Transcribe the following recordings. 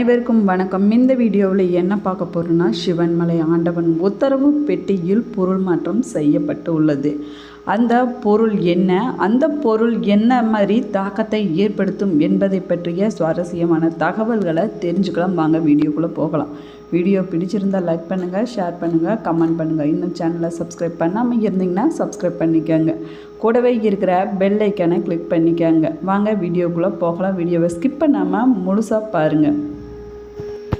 அனைவருக்கும் வணக்கம். இந்த வீடியோவில் என்ன பார்க்க போகிறோன்னா சிவன்மலை ஆண்டவன் உத்தரவு பெட்டியில் பொருள் மாற்றம் செய்யப்பட்டு உள்ளது. அந்த பொருள் என்ன? அந்த பொருள் என்ன மாதிரி தாக்கத்தை ஏற்படுத்தும் என்பதை பற்றிய சுவாரஸ்யமான தகவல்களை தெரிஞ்சுக்கலாம். வாங்க வீடியோக்குள்ளே போகலாம். வீடியோ பிடிச்சிருந்தால் லைக் பண்ணுங்கள் ஷேர் பண்ணுங்கள் கமெண்ட் பண்ணுங்கள் இன்னும் சேனலை சப்ஸ்கிரைப் பண்ணாமல் இருந்தீங்கன்னா சப்ஸ்கிரைப் பண்ணிக்கோங்க. கூடவே இருக்கிற பெல் ஐக்கானை கிளிக் பண்ணிக்கோங்க. வாங்க வீடியோக்குள்ளே போகலாம். வீடியோவை ஸ்கிப் பண்ணாமல் முழுசாக பாருங்கள்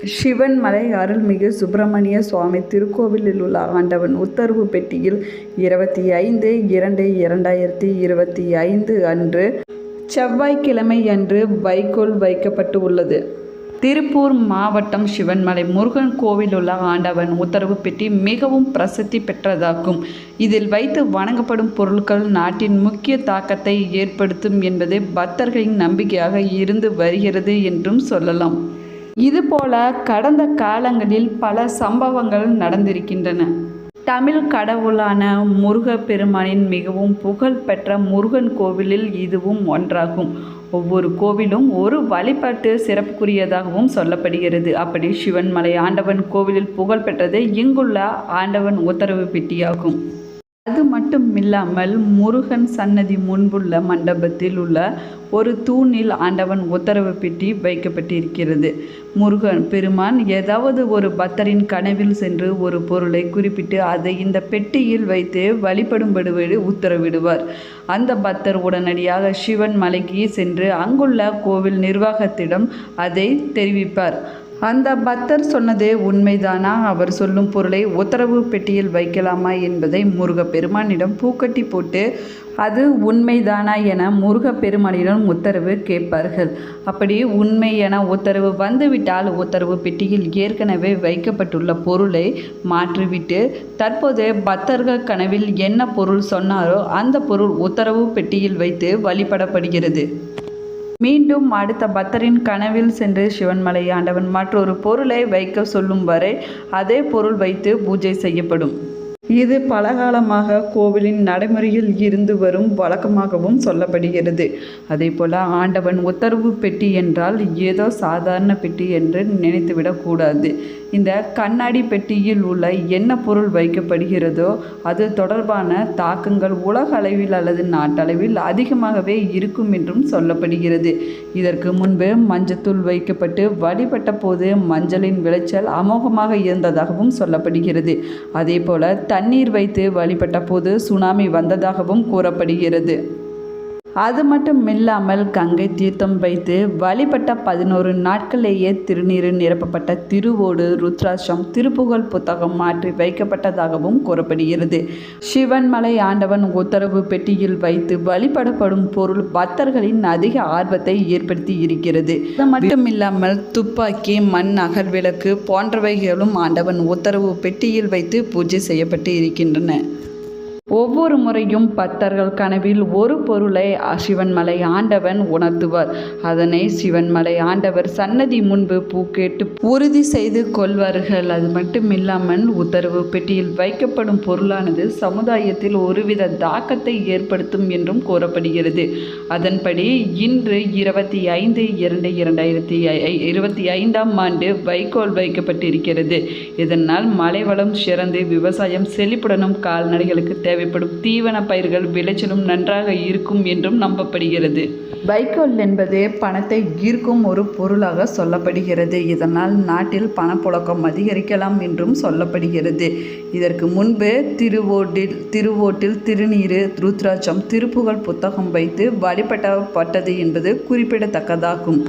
சிவன்மலை அருள்மிகு சுப்பிரமணிய சுவாமி திருக்கோவிலில் உள்ள ஆண்டவன் உத்தரவு பெட்டியில் இருபத்தி ஐந்து இரண்டு இரண்டாயிரத்தி இருபத்தி ஐந்து அன்று செவ்வாய்க்கிழமை அன்று வைக்கோல் வைக்கப்பட்டு உள்ளது. திருப்பூர் மாவட்டம் சிவன்மலை முருகன் கோவில் உள்ள ஆண்டவன் உத்தரவு பெட்டி மிகவும் பிரசித்தி பெற்றதாகும். இதில் வைத்து வணங்கப்படும் பொருட்கள் நாட்டின் முக்கிய தாக்கத்தை ஏற்படுத்தும் என்பது பக்தர்களின் நம்பிக்கையாக இருந்து வருகிறது என்றும் சொல்லலாம். இதுபோல கடந்த காலங்களில் பல சம்பவங்கள் நடந்திருக்கின்றன. தமிழ் கடவுளான முருகப்பெருமானின் மிகவும் புகழ் பெற்ற முருகன் கோவிலில் இதுவும் ஒன்றாகும். ஒவ்வொரு கோவிலும் ஒரு வழிபாட்டு சிறப்புக்குரியதாகவும் சொல்லப்படுகிறது. அப்படி சிவன்மலை ஆண்டவன் கோவிலில் புகழ் பெற்றது இங்குள்ள ஆண்டவன் உத்தரவு பெட்டியாகும். அது மட்டும் இல்லாமல் முருகன் சன்னதி முன்புள்ள மண்டபத்தில் உள்ள ஒரு தூணில் ஆண்டவன் உத்தரவு பெட்டி வைக்கப்பட்டிருக்கிறது. முருகன் பெருமான் ஏதாவது ஒரு பக்தரின் கனவில் சென்று ஒரு பொருளை குறிப்பிட்டு அதை இந்த பெட்டியில் வைத்து வழிபடும்படுவது உத்தரவிடுவார். அந்த பக்தர் உடனடியாக சிவன் மலைக்கு சென்று அங்குள்ள கோவில் நிர்வாகத்திடம் அதை தெரிவிப்பார். அந்த பக்தர் சொன்னது உண்மைதானா? அவர் சொல்லும் பொருளை உத்தரவு பெட்டியில் வைக்கலாமா என்பதை முருகப்பெருமானிடம் பூக்கட்டி போட்டு அது உண்மைதானா? என முருகப்பெருமானிடம் உத்தரவு கேட்பார்கள். அப்படி உண்மை என உத்தரவு வந்துவிட்டால் உத்தரவு பெட்டியில் ஏற்கனவே வைக்கப்பட்டுள்ள பொருளை மாற்றிவிட்டு தற்போது பக்தர்கள் கனவில் என்ன பொருள் சொன்னாரோ அந்த பொருள் உத்தரவு பெட்டியில் வைத்து வழிபடப்படுகிறது. மீண்டும் அடுத்த பக்தரின் கனவில் சென்று சிவன்மலை ஆண்டவன் மற்றொரு பொருளை வைக்க சொல்லும் வரை அதே பொருள் வைத்து பூஜை செய்யப்படும். இது பலகாலமாக கோவிலின் நடைமுறையில் இருந்து வரும் வழக்கமாகவும் சொல்லப்படுகிறது. அதே போல் ஆண்டவன் உத்தரவு பெட்டி என்றால் ஏதோ சாதாரண பெட்டி என்று நினைத்துவிடக்கூடாது இந்த கண்ணாடி பெட்டியில் உள்ள என்ன பொருள் வைக்கப்படுகிறதோ அது தொடர்பான தாக்கங்கள் உலக அளவில் அல்லது நாட்டளவில் அதிகமாகவே இருக்கும் என்றும் சொல்லப்படுகிறது. இதற்கு முன்பு மஞ்சத்தூள் வைக்கப்பட்டு வழிபட்ட போது மஞ்சளின் விளைச்சல் அமோகமாக இருந்ததாகவும் சொல்லப்படுகிறது. அதே போல தண்ணீர் வைத்து வழிபட்ட போது சுனாமி வந்ததாகவும் கூறப்படுகிறது. அது மட்டும் இல்லாமல் கங்கை தீர்த்தம் வைத்து வழிபட்ட பதினோரு நாட்களிலேயே திருநீர் நிரப்பப்பட்ட திருவோடு ருத்ராட்சம் திருப்புகழ் புத்தகம் மாற்றி வைக்கப்பட்டதாகவும் கூறப்படுகிறது. சிவன்மலை ஆண்டவன் உத்தரவு பெட்டியில் வைத்து வழிபடப்படும் பொருள் பக்தர்களின் அதிக ஆர்வத்தை ஏற்படுத்தி இருக்கிறது. அது மட்டும் இல்லாமல் துப்பாக்கி மண் அகல் விளக்கு போன்றவைகளும் ஆண்டவன் உத்தரவு பெட்டியில் வைத்து பூஜை செய்யப்பட்டு இருக்கின்றன. ஒவ்வொரு முறையும் பக்தர்கள் கனவில் ஒரு பொருளை சிவன்மலை ஆண்டவன் உணர்த்துவார். அதனை சிவன்மலை ஆண்டவர் சன்னதி முன்பு பூக்கேட்டு உறுதி செய்து கொள்வார்கள். அது மட்டும் இல்லாமல் உத்தரவு பெட்டியில் வைக்கப்படும் பொருளானது சமுதாயத்தில் ஒருவித தாக்கத்தை ஏற்படுத்தும் என்றும் கூறப்படுகிறது. அதன்படி இன்று இருபத்தி ஐந்து இரண்டு இரண்டாயிரத்தி இருபத்தி ஐந்தாம் ஆண்டு வைக்கோல் வைக்கப்பட்டிருக்கிறது. இதனால் மலைவளம் சிறந்து விவசாயம் செழிப்புடனும் கால்நடைகளுக்கு தேவை தேவைப்படும் தீவன பயிர்கள் விளைச்சலும் நன்றாக இருக்கும் என்றும் நம்பப்படுகிறது. வைக்கோல் என்பது பணத்தை ஈர்க்கும் ஒரு பொருளாக சொல்லப்படுகிறது. இதனால் நாட்டில் பணப்புழக்கம் அதிகரிக்கலாம் என்றும் சொல்லப்படுகிறது. இதற்கு முன்பு திருவோட்டில் திருவோட்டில் திருநீறு ருத்ராட்சம் திருப்புகழ் புத்தகம் வைத்து வழிபட்டப்பட்டது என்பது குறிப்பிடத்தக்கதாகும்.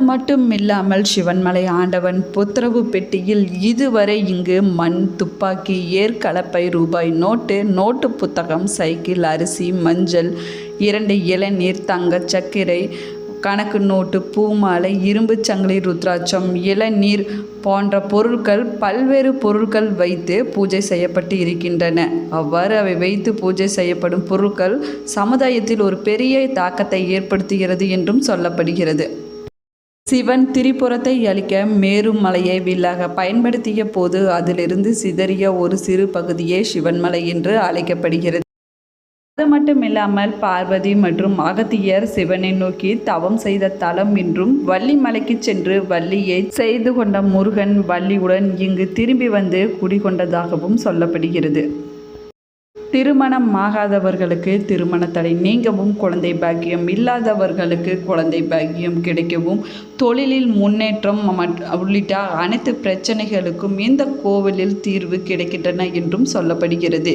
மட்டும் இல்லாமல் சிவன்மலை ஆண்டவன் புத்தரவு பெட்டியில் இதுவரை இங்கு மண் துப்பாக்கி ஏற்கலப்பை ரூபாய் நோட்டு நோட்டு புத்தகம் சைக்கிள் அரிசி மஞ்சள் இரண்டு இளநீர் தங்க சர்க்கரை கணக்கு நோட்டு பூமாலை இரும்பு சங்கிலி ருத்ராட்சம் இளநீர் போன்ற பொருட்கள் பல்வேறு பொருட்கள் வைத்து பூஜை செய்யப்பட்டு இருக்கின்றன. அவ்வாறு அவை வைத்து பூஜை செய்யப்படும் பொருட்கள் சமுதாயத்தில் ஒரு பெரிய தாக்கத்தை ஏற்படுத்துகிறது என்றும் சொல்லப்படுகிறது. சிவன் திரிபுரத்தை அழிக்க மேரும் மலையை வில்லாக பயன்படுத்திய போது அதிலிருந்து சிதறிய ஒரு சிறு பகுதியே சிவன்மலை என்று அழைக்கப்படுகிறது. அது மட்டுமில்லாமல் பார்வதி மற்றும் அகத்தியர் சிவனை நோக்கி தவம் செய்த தலம் என்றும் வள்ளிமலைக்கு சென்று வள்ளியை செய்து கொண்ட முருகன் வள்ளியுடன் இங்கு திரும்பி வந்து குடிகொண்டதாகவும் சொல்லப்படுகிறது. திருமணம் ஆகாதவர்களுக்கு திருமண தடை நீங்கவும் குழந்தை பாக்கியம் இல்லாதவர்களுக்கு குழந்தை பாக்கியம் கிடைக்கவும் தொழிலில் முன்னேற்றம் உள்ளிட்ட அனைத்து பிரச்சனைகளுக்கும் இந்த கோவிலில் தீர்வு கிடைக்கின்றன என்றும் சொல்லப்படுகிறது.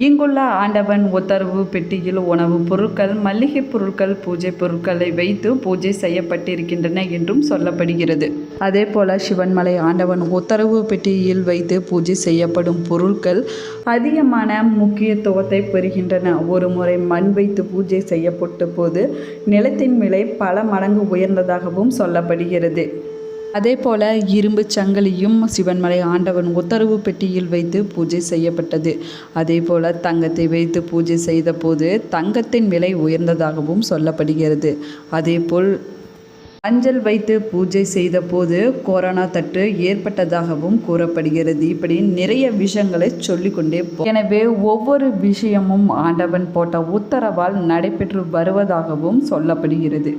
இங்குள்ள ஆண்டவன் உத்தரவு பெட்டியில் உணவுப் பொருட்கள் மல்லிகைப் பொருட்கள் பூஜை பொருட்களை வைத்து பூஜை செய்யப்பட்டிருக்கின்றன என்றும் சொல்லப்படுகிறது. அதே போல சிவன்மலை ஆண்டவன் உத்தரவு பெட்டியில் வைத்து பூஜை செய்யப்படும் பொருட்கள் அதிகமான முக்கியத்துவத்தை பெறுகின்றன. ஒரு முறை மண் வைத்து பூஜை செய்யப்பட்ட போது நிலத்தின் விலை பல மடங்கு உயர்ந்ததாகவும் சொல்லப்படுகிறது. அதே போல இரும்பு சங்கிலியும் சிவன்மலை ஆண்டவன் உத்தரவு பெட்டியில் வைத்து பூஜை செய்யப்பட்டது. அதே போல தங்கத்தை வைத்து பூஜை செய்த போது தங்கத்தின் விலை உயர்ந்ததாகவும் சொல்லப்படுகிறது. அதேபோல் மஞ்சள் வைத்து பூஜை செய்த போது கொரோனா தட்டு ஏற்பட்டதாகவும் கூறப்படுகிறது. இப்படி நிறைய விஷயங்களை சொல்லிக்கொண்டே எனவே ஒவ்வொரு விஷயமும் ஆண்டவன் போட்ட உத்தரவால் நடைபெற்று வருவதாகவும் சொல்லப்படுகிறது.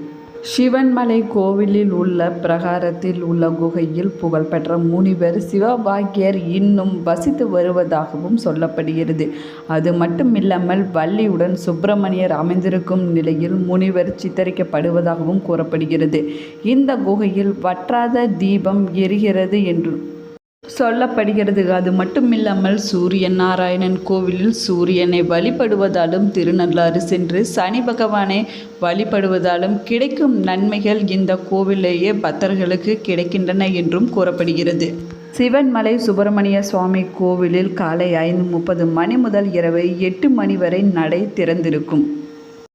சிவன்மலை கோவிலில் உள்ள பிரகாரத்தில் உள்ள குகையில் புகழ்பெற்ற முனிவர் சிவபாக்கியர் இன்னும் வசித்து வருவதாகவும் சொல்லப்படுகிறது. அது மட்டுமில்லாமல் வள்ளியுடன் சுப்பிரமணியர் அமைந்திருக்கும் நிலையில் முனிவர் சித்தரிக்கப்படுவதாகவும் கூறப்படுகிறது. இந்த குகையில் வற்றாத தீபம் எரிகிறது என்று சொல்லப்படுகிறது. அது மட்டுமில்லாமல் சூரிய நாராயணன் கோவிலில் சூரியனை வழிபடுவதாலும் திருநள்ளாறு சென்று சனி பகவானை வழிபடுவதாலும் கிடைக்கும் நன்மைகள் இந்த கோவிலேயே பக்தர்களுக்கு கிடைக்கின்றன என்றும் கூறப்படுகிறது. சிவன்மலை சுப்பிரமணிய சுவாமி கோவிலில் காலை ஐந்து முப்பது மணி முதல் இரவு எட்டு மணி வரை நடை திறந்திருக்கும்.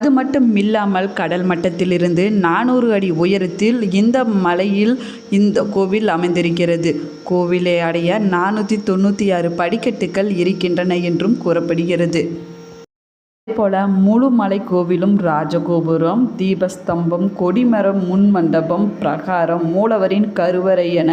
அது மட்டும் இல்லாமல் கடல் மட்டத்திலிருந்து நானூறு அடி உயரத்தில் இந்த மலையில் இந்த கோவில் அமைந்திருக்கிறது. கோவிலை அடைய நானூற்றி தொண்ணூற்றி ஆறு படிக்கட்டுகள் இருக்கின்றன என்றும் கூறப்படுகிறது. போல முழுமலை கோவிலும் ராஜகோபுரம் தீபஸ்தம்பம் கொடிமரம் முன் மண்டபம் பிரகாரம் மூலவரின் கருவறை என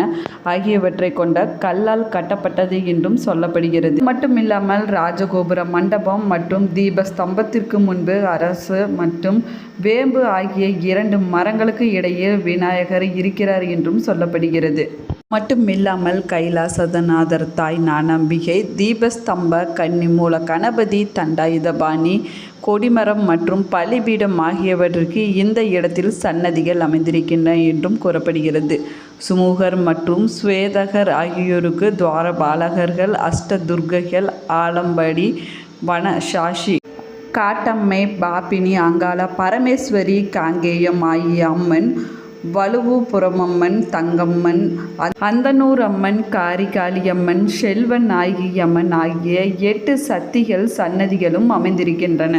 ஆகியவற்றை கொண்ட கல்லால் கட்டப்பட்டது என்றும் சொல்லப்படுகிறது. மட்டுமில்லாமல் ராஜகோபுர மண்டபம் மற்றும் தீபஸ்தம்பத்திற்கு முன்பு அரசு மற்றும் வேம்பு ஆகிய இரண்டு மரங்களுக்கு இடையே விநாயகர் இருக்கிறார் என்றும் சொல்லப்படுகிறது. மட்டுமில்லாமல் கைலாசதநாதர் தாய் நானம்பிகை தீபஸ்தம்ப கன்னிமூல கணபதி தண்டாயுதபாணி கொடிமரம் மற்றும் பலிபீடம் ஆகியவற்றிற்கு இந்த இடத்தில் சன்னதிகள் அமைந்திருக்கின்றன என்றும் கூறப்படுகிறது. சுமூகர் மற்றும் ஸ்வேதகர் ஆகியோருக்கு துவாரபாலகர்கள் அஷ்டதுர்கைகள் ஆலம்படி வன சாஷி காட்டம்மை பாப்பினி அங்காள பரமேஸ்வரி காங்கேயம் ஆகிய அம்மன் வலுவூபுரமம்மன் தங்கம்மன் அந்தனூர் அம்மன் காரிகாளியம்மன் செல்வன் நாயகியம்மன் ஆகிய எட்டு சக்திகள் சன்னதிகளும் அமைந்திருக்கின்றன.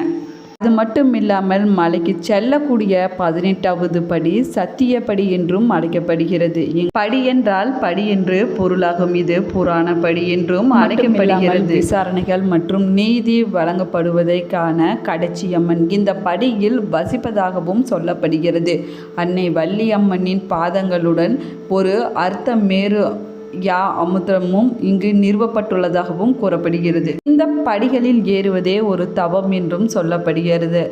அது மட்டும் இல்லாமல் மலைக்கு செல்லக்கூடிய பதினெட்டாவது படி சத்தியப்படி என்றும் அழைக்கப்படுகிறது. படி என்றால் படி என்று பொருளாகும். இது புராண படி என்றும் அழைக்கப்படுகிறது. விசாரணைகள் மற்றும் நீதி வழங்கப்படுவதைக்கான கடைச்சியம்மன் இந்த படியில் வசிப்பதாகவும் சொல்லப்படுகிறது. அன்னை வள்ளியம்மனின் பாதங்களுடன் ஒரு அர்த்தமேறு யா அமுதமும் இங்கு நிறுவப்பட்டுள்ளதாகவும் கூறப்படுகிறது. இந்த படிகளில் ஏறுவதே ஒரு தவம் என்றும் சொல்லப்படுகிறது.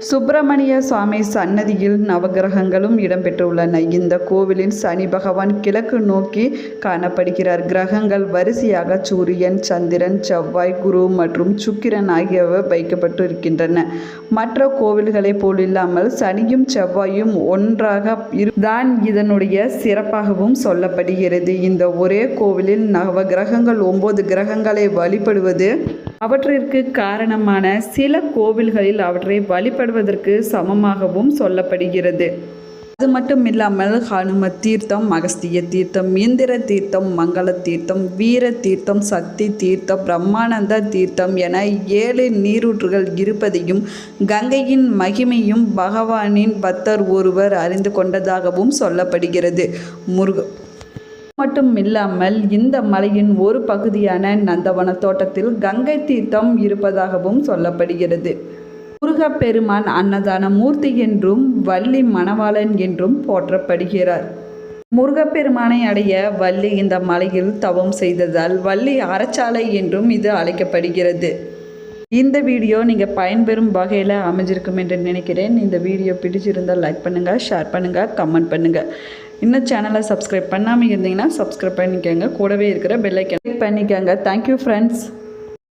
சுப்பிரமணிய சுவாமி சன்னதியில் நவகிரகங்களும் இடம்பெற்றுள்ளன. இந்த கோவிலின் சனி பகவான் கிழக்கு நோக்கி காணப்படுகிறார். கிரகங்கள் வரிசையாக சூரியன் சந்திரன் செவ்வாய் குரு மற்றும் சுக்கிரன் ஆகியவை வைக்கப்பட்டு இருக்கின்றன மற்ற கோவில்களைப் போலில்லாமல் சனியும் செவ்வாயும் ஒன்றாக இரு தான் இதனுடைய சிறப்பாகவும் சொல்லப்படுகிறது. இந்த ஒரே கோவிலில் நவகிரகங்கள் ஒன்பது கிரகங்களை வழிபடுவது அவற்றிற்கு காரணமான சில கோவில்களில் அவற்றை வழிபடுவதற்கு சமமாகவும் சொல்லப்படுகிறது. அது மட்டும் இல்லாமல் ஹனும தீர்த்தம் அகஸ்திய தீர்த்தம் இந்திர தீர்த்தம் மங்கள தீர்த்தம் வீர தீர்த்தம் சக்தி தீர்த்தம் பிரம்மானந்த தீர்த்தம் என ஏழு நீரூற்றுகள் இருப்பதையும் கங்கையின் மகிமையும் பகவானின் பக்தர் ஒருவர் அறிந்து கொண்டதாகவும் சொல்லப்படுகிறது. முருக மட்டும் இல்லாமல் இந்த மலையின் ஒரு பகுதியான நந்தவன தோட்டத்தில் கங்கை தீர்த்தம் இருப்பதாகவும் சொல்லப்படுகிறது. முருகப்பெருமான் அன்னதான மூர்த்தி என்றும் வள்ளி மணவாளன் என்றும் போற்றப்படுகிறார். முருகப்பெருமானை அடைய வள்ளி இந்த மலையில் தவம் செய்ததால் வள்ளி அறச்சாலை என்றும் இது அழைக்கப்படுகிறது. இந்த வீடியோ நீங்கள் பயன்பெறும் வகையில் அமைஞ்சிருக்கும் என்று நினைக்கிறேன். இந்த வீடியோ பிடிச்சிருந்தால் லைக் பண்ணுங்கள் ஷேர் பண்ணுங்கள் கமெண்ட் பண்ணுங்கள் இன்னும் சேனலை சப்ஸ்கிரைப் பண்ணாமல் இருந்தீங்கன்னா சப்ஸ்கிரைப் பண்ணிக்கோங்க. கூடவே இருக்கிற பெல்லைக்கன் பண்ணிக்கோங்க. Thank you friends